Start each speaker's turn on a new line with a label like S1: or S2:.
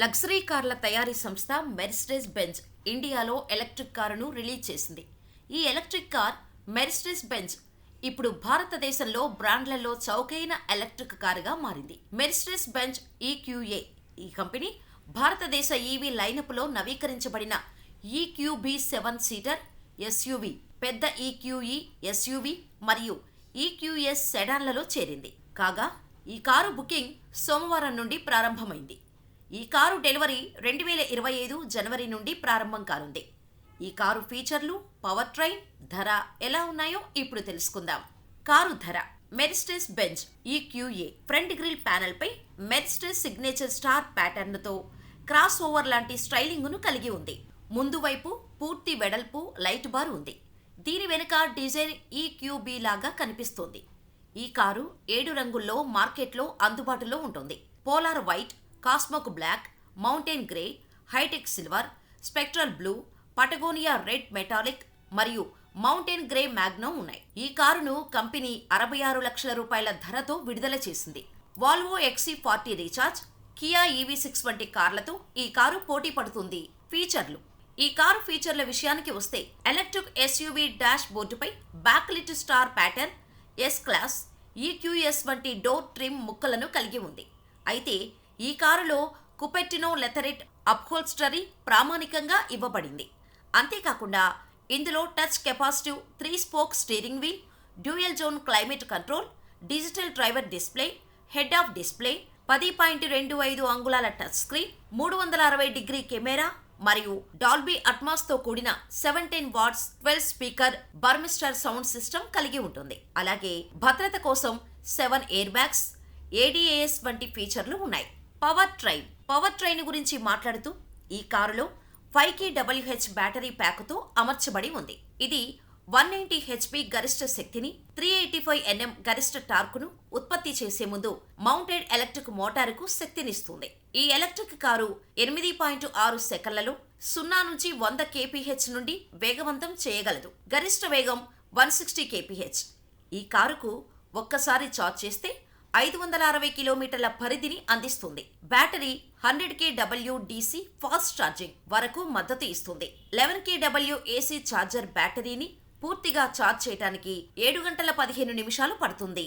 S1: Luxury కార్ల తయారీ సంస్థ మెర్సిడెస్ బెంజ్ ఇండియాలో ఎలక్ట్రిక్ కారును రిలీజ్ చేసింది. ఈ ఎలక్ట్రిక్ కార్ మెర్సిడెస్ బెంజ్ ఇప్పుడు భారతదేశంలో బ్రాండ్లలో చౌకైన ఎలక్ట్రిక్ కారుగా మారింది. మెర్సిడెస్ బెంజ్ ఈక్యూఏ ఈ కంపెనీ భారతదేశ ఈవీ లైనప్లో నవీకరించబడిన ఈక్యూబీ సెవెన్ సీటర్ ఎస్యూవి పెద్ద ఈక్యూఈ ఎస్యూవి మరియు ఈక్యూఎస్ సెడాన్లలో చేరింది. కాగా ఈ కారు బుకింగ్ సోమవారం నుండి ప్రారంభమైంది. ఈ కారు డెలివరీ రెండు వేల ఇరవై ఐదు జనవరి నుండి ప్రారంభం కానుంది. ఈ కారు ఫీచర్లు పవర్ ట్రైన్ ధర ఎలా ఉన్నాయో ఇప్పుడు తెలుసుకుందాం. కారు ధర Mercedes Benz EQA front grille ప్యానెల్పై Mercedes signature star ప్యాటర్న్తో క్రాస్ ఓవర్ లాంటి స్టైలింగ్ను కలిగి ఉంది. ముందు వైపు పూర్తి వెడల్పు లైట్ బార్ ఉంది. దీని వెనుక డిజైన్ ఈక్యూబీ లాగా కనిపిస్తోంది. ఈ కారు ఏడు రంగుల్లో మార్కెట్లో అందుబాటులో ఉంటుంది. Polar white cosmos black mountain grey high tech silver spectral blue Patagonia red metallic మరియు మౌంటైన్ గ్రే మ్యాగ్నో ఉన్నాయి. ఈ కారును కంపెనీ అరవై ఆరు లక్షల రూపాయల ధరతో విడుదల చేసింది. Volvo XC forty recharge Kia EV six వంటి కార్లతో ఈ కారు పోటీ పడుతుంది. ఫీచర్లు. ఈ కారు ఫీచర్ల విషయానికి వస్తే ఎలక్ట్రిక్ ఎస్యూవీ డాష్ బోర్డుపై backlit star pattern S class EQS వంటి డోర్ ట్రిమ్ ముక్కలను కలిగి ఉంది. అయితే ఈ కారులో కుపెట్టినో లెథరెట్ అప్హోల్స్టరీ ప్రామాణికంగా ఇవ్వబడింది. అంతేకాకుండా ఇందులో touch capacitive three spoke steering wheel dual zone climate control digital driver display head of display పది పాయింట్ రెండు ఐదు అంగుళాల టచ్ స్క్రీన్ మూడు వందల అరవై డిగ్రీ కెమెరా మరియు డాల్బీ అట్మాస్తో కూడిన seventeen watts twelve speaker Burmester sound system కలిగి ఉంటుంది. అలాగే భద్రత కోసం సెవెన్ ఎయిర్ బ్యాగ్స్ ఏడీఏఎస్ వంటి ఫీచర్లు ఉన్నాయి. పవర్ ట్రైన్ పవర్ ట్రైన్ గురించి మాట్లాడుతూ ఈ కారులో five K W H battery ప్యాక్తో అమర్చబడి ఉంది. ఇది వన్ నైంటీ హెచ్పి గరిష్ట శక్తిని త్రీ ఎయిటీ ఫైవ్ ఎన్ఎం గరిష్ట టార్కును ఉత్పత్తి చేసే ముందు మౌంటెడ్ ఎలక్ట్రిక్ మోటారుకు శక్తినిస్తుంది. ఈ ఎలక్ట్రిక్ కారు ఎనిమిది పాయింట్ ఆరు సెకన్లలో సున్నా నుంచి వంద కేపీహెచ్ నుండి వేగవంతం చేయగలదు. గరిష్ట వేగం వన్ సిక్స్టీ కేపీహెచ్. ఈ కారుకు ఒక్కసారి చార్జ్ చేస్తే ఐదు వందల అరవై కిలోమీటర్ల పరిధిని అందిస్తుంది. Battery hundred K W DC fast charging వరకు మద్దతు ఇస్తుంది. Eleven K W AC charger బ్యాటరీని పూర్తిగా ఛార్జ్ చేయడానికి ఏడు గంటల పదిహేను నిమిషాలు పడుతుంది.